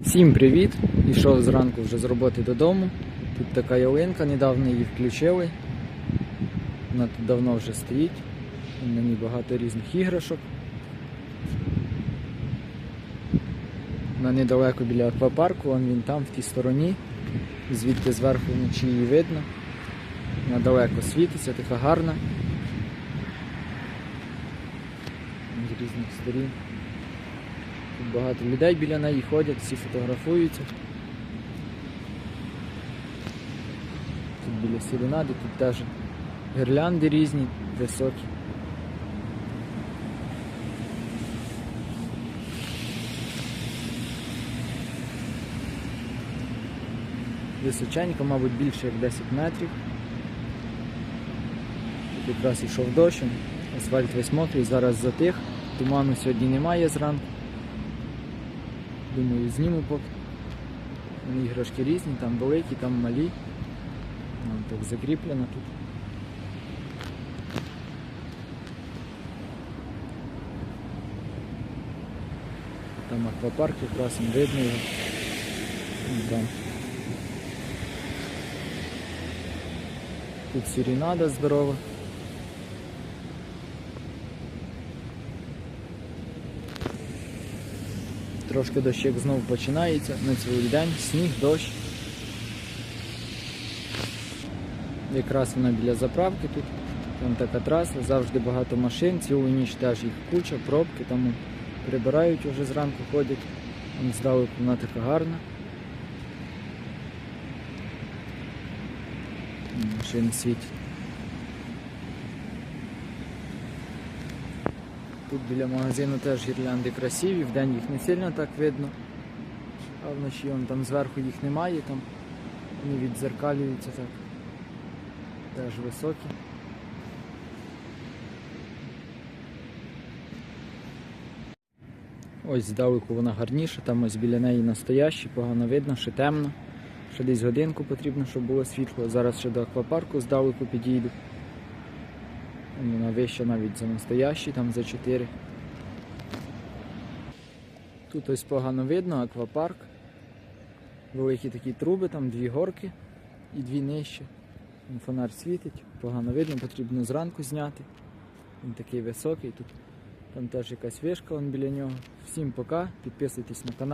Всім привіт! Ішов зранку вже з роботи додому. Тут така ялинка, недавно її включили. Вона тут давно вже стоїть. На ній багато різних іграшок. Вона недалеко біля аквапарку, вон він там, в тій стороні. Звідти зверху вночі її видно. Вона далеко світиться, така гарна. З різних сторін. Тут багато людей біля неї ходять, всі фотографуються. Тут біля сіренади, тут теж гірлянди різні, високі. Височенько, мабуть, більше як 10 метрів. Тут якраз йшов дощ, асфальт весь мокрий, зараз затих. Туману сьогодні немає зранку. Думаю, зніму поки. Іграшки різні, там великі, там малі. Вон так закріплено тут. Там аквапарк якраз видно його. Там. Тут сірінада здорова. Трошки дощик знову починається на цілий день, сніг, дощ. Якраз вона біля заправки тут. Там така траса, завжди багато машин, цілу ніч теж їх куча, пробки, тому прибирають уже зранку ходять. Вон Здалеку вона така гарна. Машини світять. Тут біля магазину теж гірлянди красиві, вдень їх не сильно так видно. А вночі вон там зверху їх немає, там вони відзеркалюються так. Теж високі. Ось здалеку вона гарніша, там ось біля неї настоящі, погано видно, ще темно. Ще десь годинку потрібно, щоб було світло. Зараз ще до аквапарку здалеку підійду. Вона вища навіть за настоящі, там за 4. Тут ось погано видно, аквапарк. Великі такі труби, там дві горки і дві нижче. Фонар світить, погано видно, потрібно зранку зняти. Він такий високий, тут там теж якась вишка вон біля нього. Всім пока, підписуйтесь на канал.